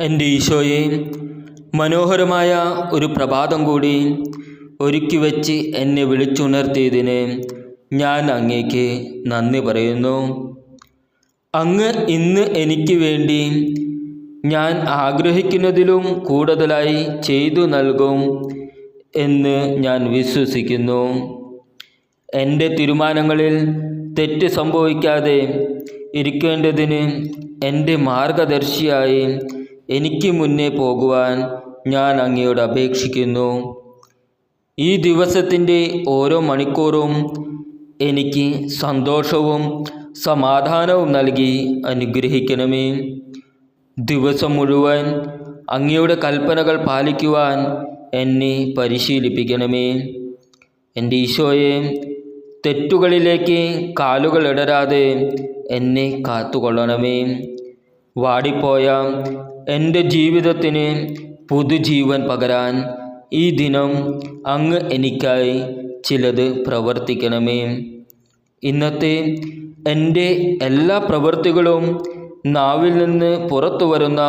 എന്റെ ഈശോയെ മനോഹരമായ ഒരു പ്രഭാതം കൂടി ഒരുക്കി വച്ച് എന്നെ വിളിച്ചുണർത്തിയതിന് ഞാൻ അങ്ങേക്ക് നന്ദി പറയുന്നു. അങ്ങ് ഇന്ന് എനിക്ക് വേണ്ടി ഞാൻ ആഗ്രഹിക്കുന്നതിലും കൂടുതലായി ചെയ്തു നൽകും എന്ന് ഞാൻ വിശ്വസിക്കുന്നു. എന്റെ തീരുമാനങ്ങളിൽ തെറ്റ് സംഭവിക്കാതെ ഇരിക്കേണ്ടതിന് എന്റെ മാർഗദർശിയായി എനിക്ക് മുന്നേ പോകുവാൻ ഞാൻ അങ്ങയോട് അപേക്ഷിക്കുന്നു. ഈ ദിവസത്തിന്റെ ഓരോ മണിക്കൂറും എനിക്ക് സന്തോഷവും സമാധാനവും നൽകി അനുഗ്രഹിക്കണമേ. ദിവസം മുഴുവൻ അങ്ങയുടെ കൽപ്പനകൾ പാലിക്കുവാൻ എന്നെ പരിശീലിപ്പിക്കണമേ. എന്റെ ഈശോയെ തെറ്റുകളിലേക്ക് കാലുകൾ ഇടരാതെ എന്നെ കാത്തുകൊള്ളണമേ. വാടിപ്പോയ. എന്റെ ജീവിതത്തിന് പുതുജീവൻ പകരാൻ ഈ ദിനം അങ്ങ് എനിക്കായി ചിലത് പ്രവർത്തിക്കണമേ. ഇന്നത്തെ എന്റെ എല്ലാ പ്രവൃത്തികളും നാവിൽ നിന്ന് പുറത്തു വരുന്ന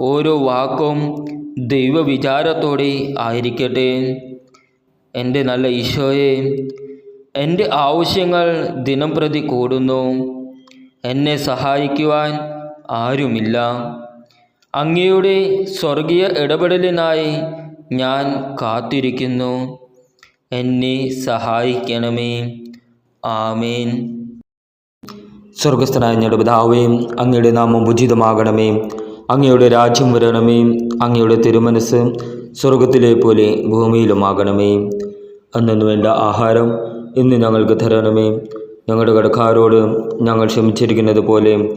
ഓരോ വാക്കും ദൈവവിചാരത്തോടെ ആയിരിക്കട്ടെ. എന്റെ നല്ല ഈശോയെ എന്റെ ആവശ്യങ്ങൾ ദിനം പ്രതി കൂടുന്നു. എന്നെ സഹായിക്കുവാൻ ആരുമില്ല. അങ്ങയുടെ സ്വർഗീയ ഇടപെടലിനായി ഞാൻ കാത്തിരിക്കുന്നു. എന്നെ സഹായിക്കണമേ. ആമേൻ. സ്വർഗസ്ഥനായ ഞങ്ങളുടെ പിതാവേ അങ്ങയുടെ നാമം ഉചിതമാകണമേ. അങ്ങയുടെ രാജ്യം വരണമേ. അങ്ങയുടെ തിരുമനസ് സ്വർഗത്തിലെ പോലെ ഭൂമിയിലുമാകണമേ. അന്നു വേണ്ട ആഹാരം ഇന്ന് ഞങ്ങൾക്ക് തരണമേ. ഞങ്ങളുടെ കടക്കാരോട് ഞങ്ങൾ ക്ഷമിച്ചിരിക്കുന്നത് പോലെ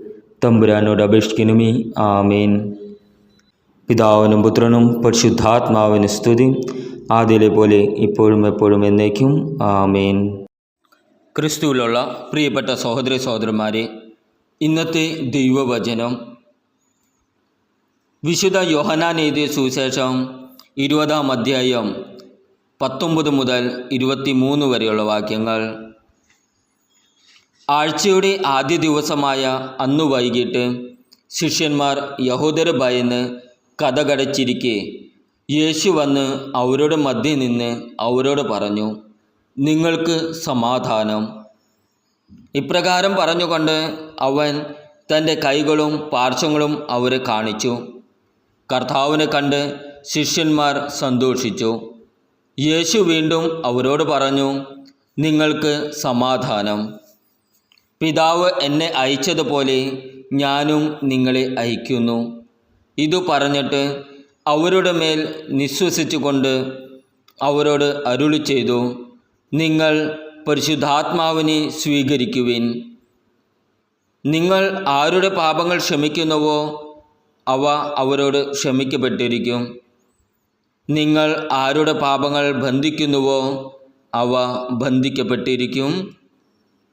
തമ്പുരാനോട് അപേക്ഷിക്കണമേ. ആമേൻ. പിതാവിനും പുത്രനും പരിശുദ്ധാത്മാവിന് സ്തുതി. ആദ്യയിലെ പോലെ ഇപ്പോഴും എപ്പോഴും എന്നേക്കും. ആമേൻ. ക്രിസ്തുവിലുള്ള പ്രിയപ്പെട്ട സഹോദരി സഹോദരന്മാരെ ഇന്നത്തെ ദൈവവചനം. വിശുദ്ധ യോഹനാൻ എഴുതിയ സുവിശേഷം ഇരുപതാം അധ്യായം പത്തൊമ്പത് മുതൽ ഇരുപത്തി മൂന്ന് വരെയുള്ള വാക്യങ്ങൾ. ആഴ്ചയുടെ ആദ്യ ദിവസമായ അന്നു വൈകിട്ട് ശിഷ്യന്മാർ യഹൂദരെ ഭയന്ന് കഥകടച്ചിരിക്കെ. യേശു വന്ന് അവരുടെ മധ്യേ നിന്ന് അവരോട് പറഞ്ഞു നിങ്ങൾക്ക് സമാധാനം. ഇപ്രകാരം പറഞ്ഞുകൊണ്ട് അവൻ തന്റെ കൈകളും പാർശ്വങ്ങളും അവരെ കാണിച്ചു. കർത്താവിനെ കണ്ട് ശിഷ്യന്മാർ സന്തോഷിച്ചു. യേശു വീണ്ടും അവരോട് പറഞ്ഞു നിങ്ങൾക്ക് സമാധാനം. പിതാവ് എന്നെ അയച്ചതുപോലെ ഞാനും നിങ്ങളെ അയക്കുന്നു ഇതു പറഞ്ഞിട്ട് അവരുടെ മേൽ നിശ്വസിച്ചുകൊണ്ട് അവരോട് അരുളി ചെയ്തു നിങ്ങൾ പരിശുദ്ധാത്മാവിനെ സ്വീകരിക്കുവിൻ. നിങ്ങൾ ആരുടെ പാപങ്ങൾ ക്ഷമിക്കുന്നുവോ അവ അവരോട് ക്ഷമിക്കപ്പെട്ടിരിക്കും. നിങ്ങൾ ആരുടെ പാപങ്ങൾ ബന്ധിക്കുന്നുവോ അവ ബന്ധിക്കപ്പെട്ടിരിക്കും.